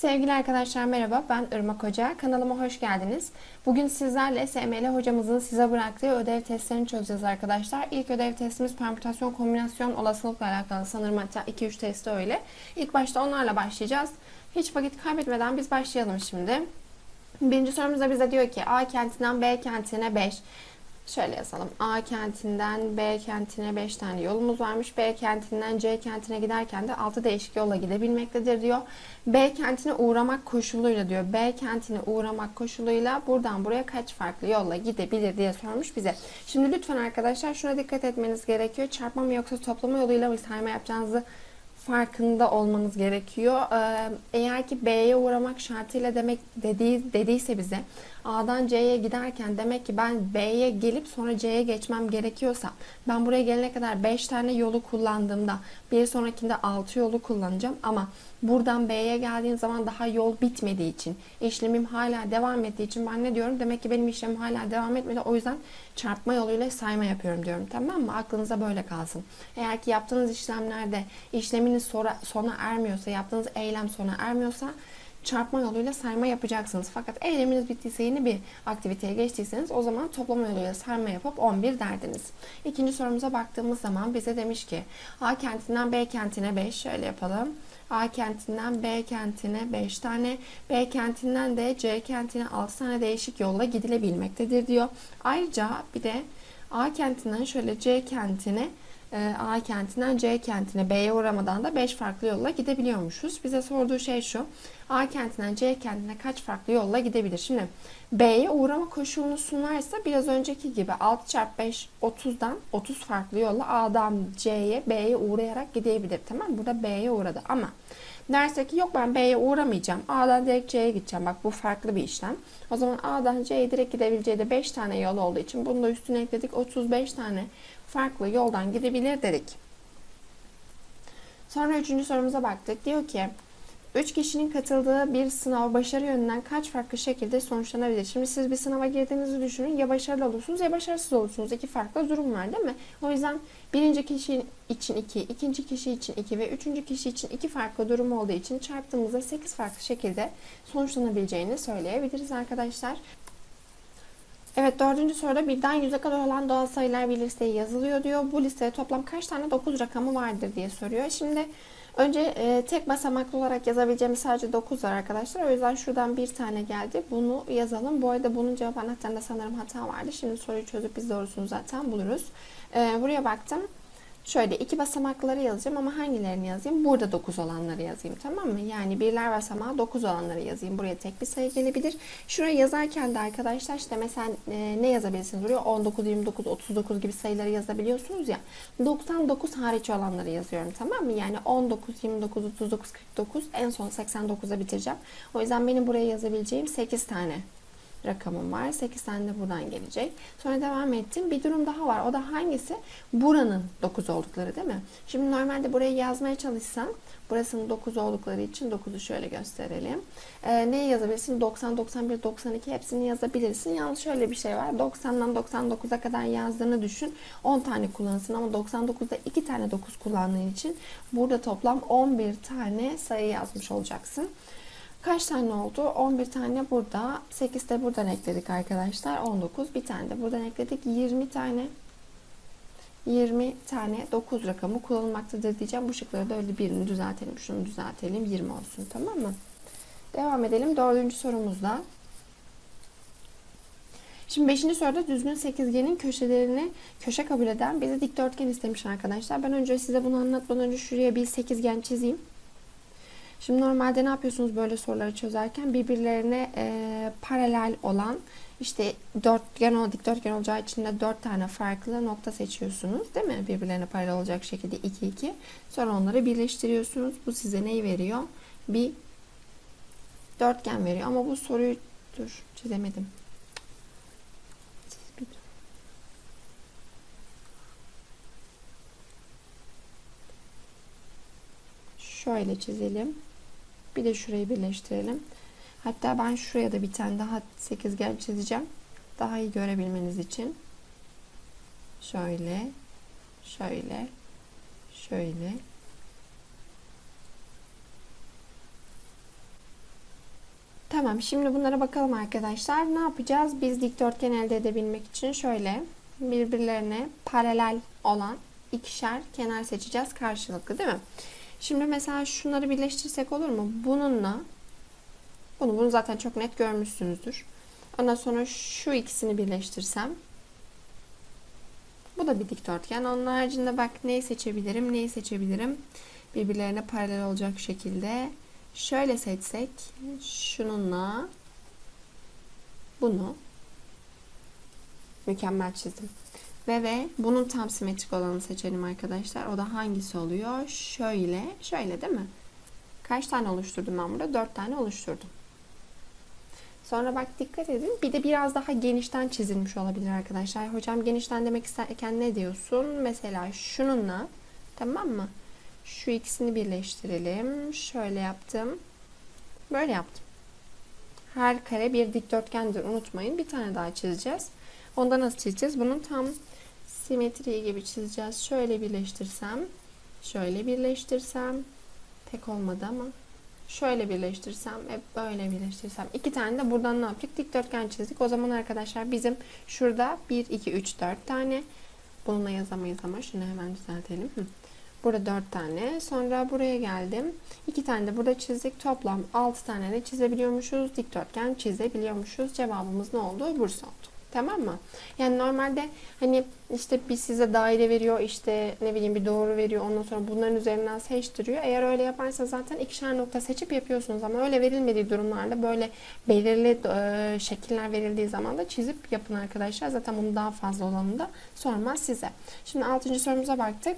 Sevgili arkadaşlar merhaba ben Irmak Hoca. Kanalıma hoş geldiniz. Bugün sizlerle SML hocamızın size bıraktığı ödev testlerini çözeceğiz arkadaşlar. İlk ödev testimiz permütasyon kombinasyon olasılıkla alakalı sanırım hatta 2-3 testi öyle. İlk başta onlarla başlayacağız. Hiç vakit kaybetmeden biz başlayalım şimdi. Birinci sorumuzda bize diyor ki A kentinden B kentine 5. Şöyle yazalım. A kentinden B kentine 5 tane yolumuz varmış. B kentinden C kentine giderken de 6 değişik yolla gidebilmektedir diyor. B kentine uğramak koşuluyla diyor. B kentine uğramak koşuluyla buradan buraya kaç farklı yolla gidebilir diye sormuş bize. Şimdi lütfen arkadaşlar şuna dikkat etmeniz gerekiyor. Çarpma mı yoksa toplama yoluyla bir sayma yapacağınızı farkında olmanız gerekiyor. Ee, eğer ki B'ye uğramak şartıyla demek dediği, dediyse bize A'dan C'ye giderken demek ki ben B'ye gelip sonra C'ye geçmem gerekiyorsa ben buraya gelene kadar 5 tane yolu kullandığımda bir sonrakinde 6 yolu kullanacağım ama buradan B'ye geldiğim zaman daha yol bitmediği için işlemim hala devam ettiği için ben ne diyorum? Demek ki benim işlemim hala devam etmedi. O yüzden çarpma yoluyla sayma yapıyorum diyorum. Tamam mı? Aklınıza böyle kalsın. Eğer ki yaptığınız işlemlerde işleminiz sona ermiyorsa, yaptığınız eylem sona ermiyorsa çarpma yoluyla sayma yapacaksınız. Fakat eyleminiz bittiyse yeni bir aktiviteye geçtiyseniz o zaman toplama yoluyla sayma yapıp 11 derdiniz. İkinci sorumuza baktığımız zaman bize demiş ki A kentinden B kentine 5 şöyle yapalım. A kentinden B kentine 5 tane, B kentinden de C kentine 6 tane değişik yolla gidilebilmektedir diyor. Ayrıca bir de A kentinden şöyle C kentine A kentinden C kentine B'ye uğramadan da 5 farklı yolla gidebiliyormuşuz. Bize sorduğu şey şu. A kentinden C kentine kaç farklı yolla gidebilir? Şimdi B'ye uğrama koşulunu sunarsa biraz önceki gibi 6 çarpı 5 30'dan 30 farklı yolla A'dan C'ye B'ye uğrayarak gidebilir. Tamam Burada B'ye uğradı ama derse ki yok ben B'ye uğramayacağım. A'dan direkt C'ye gideceğim. Bak bu farklı bir işlem. O zaman A'dan C'ye direkt gidebileceği de 5 tane yol olduğu için bunu da üstüne ekledik. 35 tane farklı yoldan gidebilir dedik. Sonra üçüncü sorumuza baktık. Diyor ki 3 kişinin katıldığı bir sınav başarı yönünden kaç farklı şekilde sonuçlanabilir? Şimdi siz bir sınava girdiğinizi düşünün. Ya başarılı olursunuz ya başarısız olursunuz. İki farklı durum var değil mi? O yüzden birinci kişi için 2, ikinci kişi için 2 ve üçüncü kişi için 2 farklı durum olduğu için çarptığımızda 8 farklı şekilde sonuçlanabileceğini söyleyebiliriz arkadaşlar. Evet dördüncü soruda birden yüze kadar olan doğal sayılar bir listeye yazılıyor diyor. Bu listede toplam kaç tane 9 rakamı vardır diye soruyor. Şimdi önce e, tek basamaklı olarak yazabileceğimiz sadece 9 var arkadaşlar. O yüzden şuradan bir tane geldi. Bunu yazalım. Bu arada bunun cevap anahtarında sanırım hata vardı. Şimdi soruyu çözüp biz doğrusunu zaten buluruz. E, buraya baktım. Şöyle iki basamakları yazacağım ama hangilerini yazayım? Burada 9 olanları yazayım tamam mı? Yani birler basamağı 9 olanları yazayım. Buraya tek bir sayı gelebilir. Şuraya yazarken de arkadaşlar işte mesela e, ne yazabilirsiniz buraya? 19, 29, 39 gibi sayıları yazabiliyorsunuz ya. 99 hariç olanları yazıyorum tamam mı? Yani 19, 29, 39, 49 en son 89'a bitireceğim. O yüzden benim buraya yazabileceğim 8 tane rakamım var. 8 tane de buradan gelecek. Sonra devam ettim. Bir durum daha var. O da hangisi? Buranın 9 oldukları değil mi? Şimdi normalde burayı yazmaya çalışsam burasının 9 oldukları için 9'u şöyle gösterelim. Ee, neye yazabilirsin? 90, 91, 92 hepsini yazabilirsin. Yalnız şöyle bir şey var. 90'dan 99'a kadar yazdığını düşün. 10 tane kullanırsın ama 99'da 2 tane 9 kullandığın için burada toplam 11 tane sayı yazmış olacaksın. Kaç tane oldu? 11 tane burada. 8 de buradan ekledik arkadaşlar. 19. Bir tane de buradan ekledik. 20 tane 20 tane 9 rakamı kullanılmaktadır diyeceğim. Bu şıkları da öyle birini düzeltelim. Şunu düzeltelim. 20 olsun. Tamam mı? Devam edelim. Dördüncü sorumuzda. Şimdi 5. soruda düzgün sekizgenin köşelerini köşe kabul eden bize dikdörtgen istemiş arkadaşlar. Ben önce size bunu anlatmadan önce şuraya bir sekizgen çizeyim. Şimdi normalde ne yapıyorsunuz böyle soruları çözerken birbirlerine e, paralel olan işte dörtgen o dikdörtgen olacağı için de dört tane farklı nokta seçiyorsunuz değil mi? Birbirlerine paralel olacak şekilde 2 2. Sonra onları birleştiriyorsunuz. Bu size neyi veriyor? Bir dörtgen veriyor. Ama bu soruyu dur çizemedim. Şöyle çizelim. Bir de şurayı birleştirelim. Hatta ben şuraya da bir tane daha sekizgen çizeceğim. Daha iyi görebilmeniz için. Şöyle, şöyle, şöyle. Tamam şimdi bunlara bakalım arkadaşlar. Ne yapacağız? Biz dikdörtgen elde edebilmek için şöyle birbirlerine paralel olan ikişer kenar seçeceğiz karşılıklı değil mi? Şimdi mesela şunları birleştirsek olur mu? Bununla bunu, bunu zaten çok net görmüşsünüzdür. Ondan sonra şu ikisini birleştirsem bu da bir dikdörtgen. Onun haricinde bak neyi seçebilirim, neyi seçebilirim? Birbirlerine paralel olacak şekilde. Şöyle seçsek şununla bunu mükemmel çizdim. Ve ve bunun tam simetrik olanı seçelim arkadaşlar. O da hangisi oluyor? Şöyle, şöyle değil mi? Kaç tane oluşturdum ben burada? Dört tane oluşturdum. Sonra bak dikkat edin. Bir de biraz daha genişten çizilmiş olabilir arkadaşlar. Hocam genişten demek isterken ne diyorsun? Mesela şununla tamam mı? Şu ikisini birleştirelim. Şöyle yaptım. Böyle yaptım. Her kare bir dikdörtgendir. Unutmayın. Bir tane daha çizeceğiz. Onda nasıl çizeceğiz? Bunun tam simetri gibi çizeceğiz. Şöyle birleştirsem, şöyle birleştirsem, pek olmadı ama şöyle birleştirsem ve böyle birleştirsem. iki tane de buradan ne yaptık? Dikdörtgen çizdik. O zaman arkadaşlar bizim şurada 1, 2, 3, 4 tane. Bununla yazamayız ama şunu hemen düzeltelim. Burada 4 tane. Sonra buraya geldim. 2 tane de burada çizdik. Toplam 6 tane de çizebiliyormuşuz. Dikdörtgen çizebiliyormuşuz. Cevabımız ne oldu? Bursa oldu. Tamam mı? Yani normalde hani işte bir size daire veriyor, işte ne bileyim bir doğru veriyor. Ondan sonra bunların üzerinden seçtiriyor. Eğer öyle yaparsa zaten ikişer nokta seçip yapıyorsunuz ama öyle verilmediği durumlarda böyle belirli e, şekiller verildiği zaman da çizip yapın arkadaşlar. Zaten bunu daha fazla olanı da sormaz size. Şimdi 6. sorumuza baktık.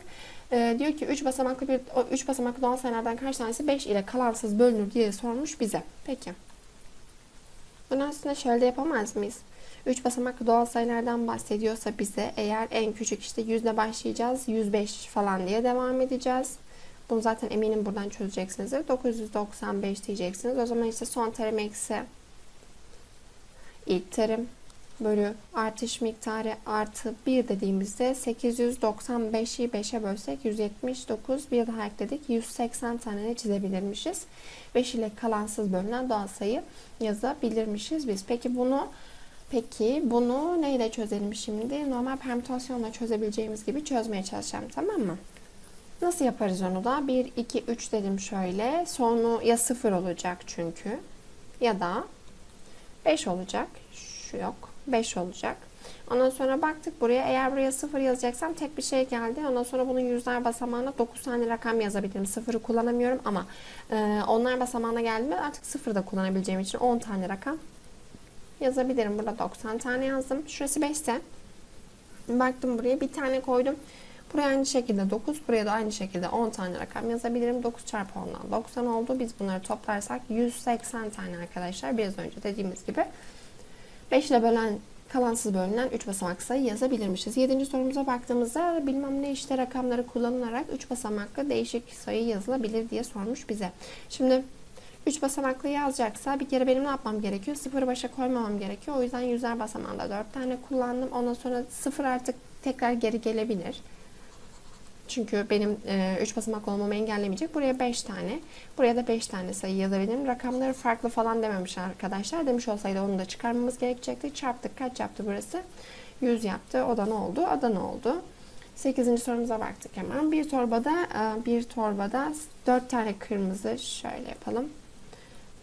E, diyor ki 3 basamaklı bir 3 basamaklı doğal sayılardan kaç tanesi 5 ile kalansız bölünür diye sormuş bize. Peki. Bunu aslında şöyle yapamaz mıyız? 3 basamaklı doğal sayılardan bahsediyorsa bize eğer en küçük işte yüzde başlayacağız 105 falan diye devam edeceğiz. Bunu zaten eminim buradan çözeceksinizdir. 995 diyeceksiniz. O zaman işte son terim eksi ilk terim bölü artış miktarı artı 1 dediğimizde 895'i 5'e bölsek 179 bir daha ekledik 180 tane çizebilirmişiz. 5 ile kalansız bölünen doğal sayı yazabilirmişiz biz. Peki bunu Peki bunu neyle çözelim şimdi? Normal permütasyonla çözebileceğimiz gibi çözmeye çalışacağım tamam mı? Nasıl yaparız onu da? 1, 2, 3 dedim şöyle. Sonu ya 0 olacak çünkü ya da 5 olacak. Şu yok. 5 olacak. Ondan sonra baktık buraya. Eğer buraya 0 yazacaksam tek bir şey geldi. Ondan sonra bunun yüzler basamağına 9 tane rakam yazabilirim. 0'ı kullanamıyorum ama e, onlar basamağına geldiğinde artık 0 da kullanabileceğim için 10 tane rakam yazabilirim. Burada 90 tane yazdım. Şurası 5 ise baktım buraya bir tane koydum. Buraya aynı şekilde 9, buraya da aynı şekilde 10 tane rakam yazabilirim. 9 çarpı 10'dan 90 oldu. Biz bunları toplarsak 180 tane arkadaşlar. Biraz önce dediğimiz gibi 5 ile bölen kalansız bölünen 3 basamak sayı yazabilirmişiz. 7. sorumuza baktığımızda bilmem ne işte rakamları kullanılarak 3 basamaklı değişik sayı yazılabilir diye sormuş bize. Şimdi 3 basamaklı yazacaksa bir kere benim ne yapmam gerekiyor? Sıfırı başa koymamam gerekiyor. O yüzden yüzler basamağında 4 tane kullandım. Ondan sonra sıfır artık tekrar geri gelebilir. Çünkü benim 3 e, basamak olmamı engellemeyecek. Buraya 5 tane. Buraya da 5 tane sayı yazabilirim. Rakamları farklı falan dememiş arkadaşlar. Demiş olsaydı onu da çıkarmamız gerekecekti. Çarptık. Kaç yaptı burası? 100 yaptı. O da ne oldu? O da ne oldu? 8. sorumuza baktık hemen. Bir torbada e, bir torbada 4 tane kırmızı şöyle yapalım.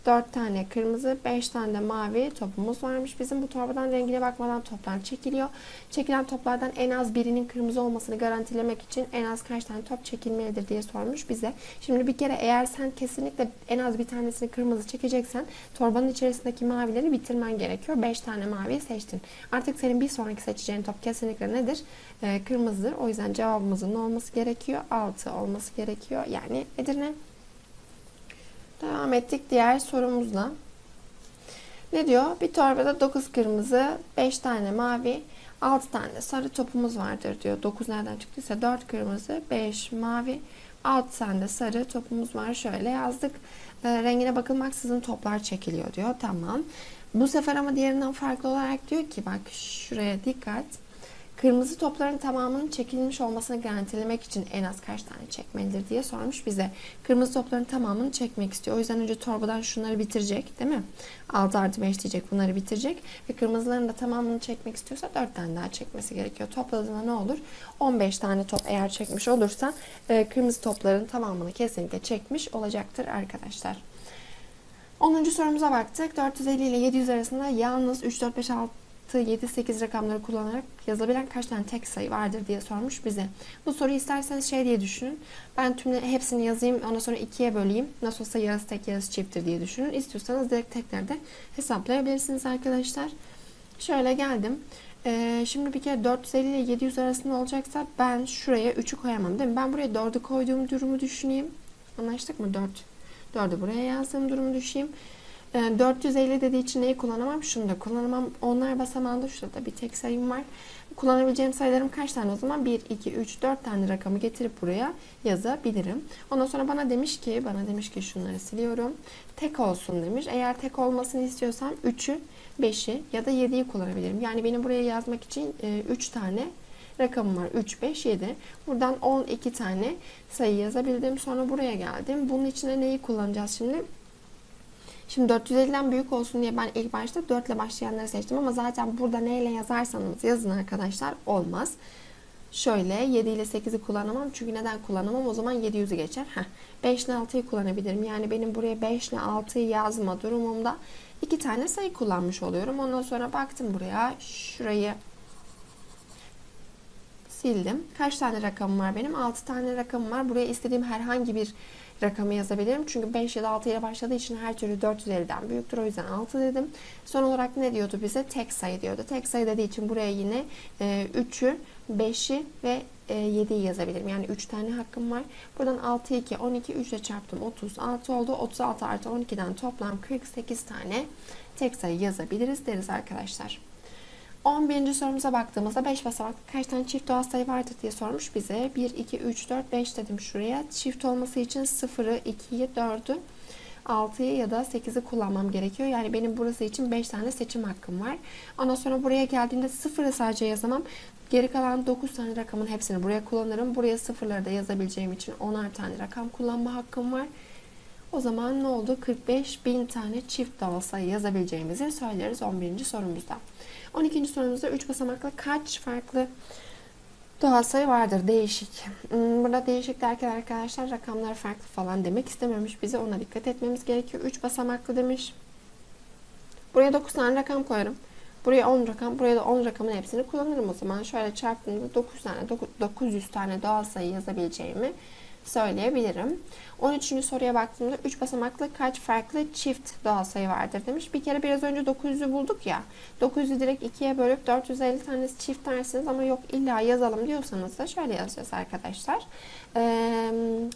4 tane kırmızı, 5 tane de mavi topumuz varmış. Bizim bu torbadan rengine bakmadan toplar çekiliyor. Çekilen toplardan en az birinin kırmızı olmasını garantilemek için en az kaç tane top çekilmelidir diye sormuş bize. Şimdi bir kere eğer sen kesinlikle en az bir tanesini kırmızı çekeceksen torbanın içerisindeki mavileri bitirmen gerekiyor. 5 tane mavi seçtin. Artık senin bir sonraki seçeceğin top kesinlikle nedir? Ee, kırmızıdır. O yüzden cevabımızın olması gerekiyor? 6 olması gerekiyor. Yani Edirne Devam ettik diğer sorumuzla. Ne diyor? Bir torbada 9 kırmızı, 5 tane mavi, 6 tane sarı topumuz vardır diyor. 9 nereden çıktıysa 4 kırmızı, 5 mavi, 6 tane sarı topumuz var. Şöyle yazdık. E, rengine bakılmaksızın toplar çekiliyor diyor. Tamam. Bu sefer ama diğerinden farklı olarak diyor ki bak şuraya dikkat. Kırmızı topların tamamının çekilmiş olmasını garantilemek için en az kaç tane çekmelidir diye sormuş bize. Kırmızı topların tamamını çekmek istiyor. O yüzden önce torbadan şunları bitirecek değil mi? 6 artı 5 diyecek bunları bitirecek. Ve kırmızıların da tamamını çekmek istiyorsa 4 tane daha çekmesi gerekiyor. Topladığında ne olur? 15 tane top eğer çekmiş olursa e, kırmızı topların tamamını kesinlikle çekmiş olacaktır arkadaşlar. 10. sorumuza baktık. 450 ile 700 arasında yalnız 3, 4, 5, 6, 7, 8 rakamları kullanarak yazılabilen kaç tane tek sayı vardır diye sormuş bize. Bu soruyu isterseniz şey diye düşünün. Ben tüm hepsini yazayım ondan sonra ikiye böleyim. Nasıl olsa yarısı tek yarısı çifttir diye düşünün. İstiyorsanız direkt teklerde hesaplayabilirsiniz arkadaşlar. Şöyle geldim. Ee, şimdi bir kere 450 ile 700 arasında olacaksa ben şuraya 3'ü koyamam değil mi? Ben buraya 4'ü koyduğum durumu düşüneyim. Anlaştık mı? 4. 4'ü buraya yazdığım durumu düşeyim. 450 dediği için neyi kullanamam? Şunu da kullanamam. Onlar basamağında şurada bir tek sayım var. Kullanabileceğim sayılarım kaç tane o zaman? 1, 2, 3, 4 tane rakamı getirip buraya yazabilirim. Ondan sonra bana demiş ki, bana demiş ki şunları siliyorum. Tek olsun demiş. Eğer tek olmasını istiyorsam 3'ü, 5'i ya da 7'yi kullanabilirim. Yani benim buraya yazmak için 3 tane rakamım var. 3, 5, 7. Buradan 12 tane sayı yazabildim. Sonra buraya geldim. Bunun içine neyi kullanacağız şimdi? Şimdi 450'den büyük olsun diye ben ilk başta 4 ile başlayanları seçtim ama zaten burada neyle yazarsanız yazın arkadaşlar olmaz. Şöyle 7 ile 8'i kullanamam. Çünkü neden kullanamam? O zaman 700'ü geçer. Heh. 5 ile 6'yı kullanabilirim. Yani benim buraya 5 ile 6'yı yazma durumumda iki tane sayı kullanmış oluyorum. Ondan sonra baktım buraya. Şurayı sildim. Kaç tane rakamım var benim? 6 tane rakamım var. Buraya istediğim herhangi bir rakamı yazabilirim. Çünkü 5 ya da 6 ile başladığı için her türlü 450'den büyüktür. O yüzden 6 dedim. Son olarak ne diyordu bize? Tek sayı diyordu. Tek sayı dediği için buraya yine 3'ü, 5'i ve 7'yi yazabilirim. Yani 3 tane hakkım var. Buradan 6, 2, 12, 3 ile çarptım. 36 oldu. 36 artı 12'den toplam 48 tane tek sayı yazabiliriz deriz arkadaşlar. 11. sorumuza baktığımızda 5 basamaklı kaç tane çift doğal sayı vardır diye sormuş bize. 1, 2, 3, 4, 5 dedim şuraya. Çift olması için 0'ı, 2'yi, 4'ü, 6'yı ya da 8'i kullanmam gerekiyor. Yani benim burası için 5 tane seçim hakkım var. Ondan sonra buraya geldiğimde 0'ı sadece yazamam. Geri kalan 9 tane rakamın hepsini buraya kullanırım. Buraya sıfırları da yazabileceğim için 10'ar tane rakam kullanma hakkım var. O zaman ne oldu? 45 bin tane çift doğal sayı yazabileceğimizi söyleriz 11. sorumuzda. 12. sorumuzda 3 basamaklı kaç farklı doğal sayı vardır? Değişik. Hmm, burada değişik derken arkadaşlar rakamlar farklı falan demek istememiş bize. Ona dikkat etmemiz gerekiyor. 3 basamaklı demiş. Buraya 9 tane rakam koyarım. Buraya 10 rakam, buraya da 10 rakamın hepsini kullanırım o zaman. Şöyle çarptığımda 9 tane, 900 tane doğal sayı yazabileceğimi söyleyebilirim. 13. soruya baktığımda 3 basamaklı kaç farklı çift doğal sayı vardır demiş. Bir kere biraz önce 900'ü bulduk ya. 900'ü direkt 2'ye bölüp 450 tanesi çift dersiniz ama yok illa yazalım diyorsanız da şöyle yazacağız arkadaşlar. Eee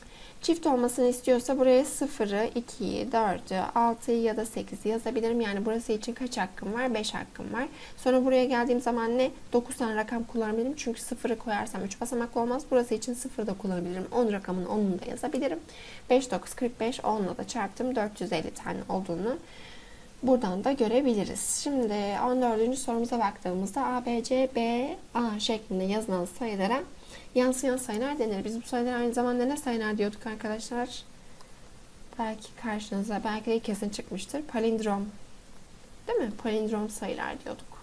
Çift olmasını istiyorsa buraya 0'ı, 2'yi, 4'ü, 6'yı ya da 8'i yazabilirim. Yani burası için kaç hakkım var? 5 hakkım var. Sonra buraya geldiğim zaman ne? 9 tane rakam kullanabilirim. Çünkü 0'ı koyarsam 3 basamaklı olmaz. Burası için 0 da kullanabilirim. 10 rakamın 10'unu da yazabilirim. 5, 9, 45, 10'la da çarptım. 450 tane olduğunu buradan da görebiliriz. Şimdi 14. sorumuza baktığımızda A, B, C, B, A şeklinde yazılan sayılara yansıyan sayılar denir. Biz bu sayılar aynı zamanda ne sayılar diyorduk arkadaşlar? Belki karşınıza, belki de kesin çıkmıştır. Palindrom. Değil mi? Palindrom sayılar diyorduk.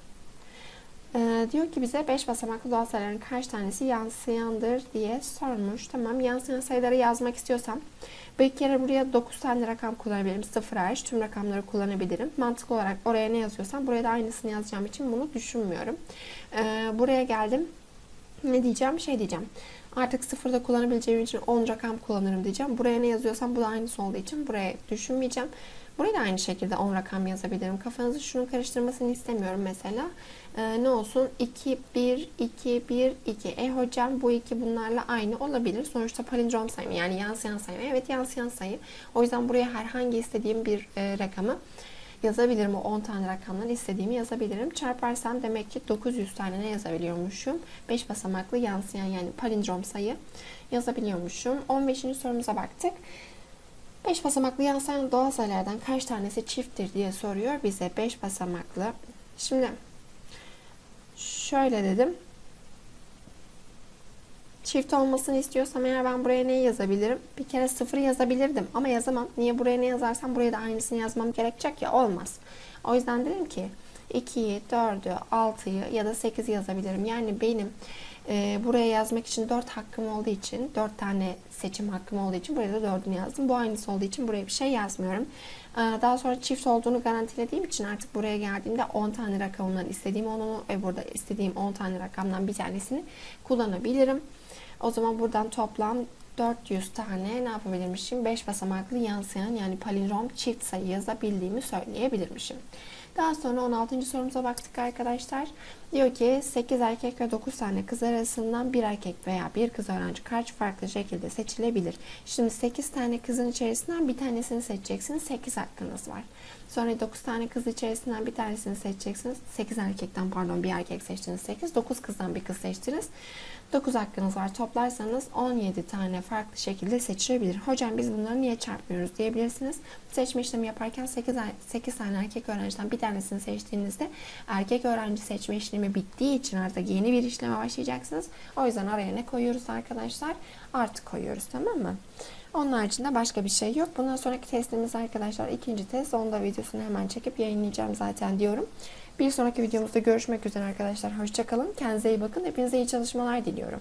Ee, diyor ki bize 5 basamaklı doğal sayıların kaç tanesi yansıyandır diye sormuş. Tamam yansıyan sayıları yazmak istiyorsam bir kere buraya 9 tane rakam kullanabilirim. 0 hariç tüm rakamları kullanabilirim. Mantık olarak oraya ne yazıyorsam buraya da aynısını yazacağım için bunu düşünmüyorum. Ee, buraya geldim ne diyeceğim? Şey diyeceğim. Artık sıfırda kullanabileceğim için 10 rakam kullanırım diyeceğim. Buraya ne yazıyorsam bu da aynısı olduğu için buraya düşünmeyeceğim. Buraya da aynı şekilde 10 rakam yazabilirim. Kafanızı şunun karıştırmasını istemiyorum mesela. Ee, ne olsun? 2, 1, 2, 1, 2. E hocam bu iki bunlarla aynı olabilir. Sonuçta palindrom sayımı yani yansıyan sayı. Evet yansıyan sayı. O yüzden buraya herhangi istediğim bir e, rakamı yazabilirim. O 10 tane rakamdan istediğimi yazabilirim. Çarparsam demek ki 900 tane ne yazabiliyormuşum? 5 basamaklı yansıyan yani palindrom sayı yazabiliyormuşum. 15. sorumuza baktık. 5 basamaklı yansıyan doğal sayılardan kaç tanesi çifttir diye soruyor bize 5 basamaklı. Şimdi şöyle dedim. Çift olmasını istiyorsam eğer ben buraya ne yazabilirim? Bir kere sıfır yazabilirdim ama yazamam. Niye buraya ne yazarsam buraya da aynısını yazmam gerekecek ya olmaz. O yüzden dedim ki 2'yi, 4'ü, 6'yı ya da 8'i yazabilirim. Yani benim e, buraya yazmak için 4 hakkım olduğu için 4 tane seçim hakkım olduğu için buraya da 4'ünü yazdım. Bu aynısı olduğu için buraya bir şey yazmıyorum. E, daha sonra çift olduğunu garantilediğim için artık buraya geldiğimde 10 tane rakamından istediğim onu ve burada istediğim 10 tane rakamdan bir tanesini kullanabilirim. O zaman buradan toplam 400 tane ne yapabilirmişim? 5 basamaklı yansıyan yani palindrom çift sayı yazabildiğimi söyleyebilirmişim. Daha sonra 16. sorumuza baktık arkadaşlar. Diyor ki 8 erkek ve 9 tane kız arasından bir erkek veya bir kız öğrenci kaç farklı şekilde seçilebilir? Şimdi 8 tane kızın içerisinden bir tanesini seçeceksiniz. 8 hakkınız var. Sonra 9 tane kız içerisinden bir tanesini seçeceksiniz. 8 erkekten pardon bir erkek seçtiniz 8. 9 kızdan bir kız seçtiniz. 9 hakkınız var. Toplarsanız 17 tane farklı şekilde seçilebilir. Hocam biz bunları niye çarpmıyoruz diyebilirsiniz. Seçme işlemi yaparken 8, 8 tane erkek öğrenciden bir tanesini seçtiğinizde erkek öğrenci seçme işlemi bittiği için artık yeni bir işleme başlayacaksınız. O yüzden araya ne koyuyoruz arkadaşlar? Artı koyuyoruz tamam mı? Onun haricinde başka bir şey yok. Bundan sonraki testimiz arkadaşlar ikinci test. Onu da videosunu hemen çekip yayınlayacağım zaten diyorum. Bir sonraki videomuzda görüşmek üzere arkadaşlar. Hoşçakalın. Kendinize iyi bakın. Hepinize iyi çalışmalar diliyorum.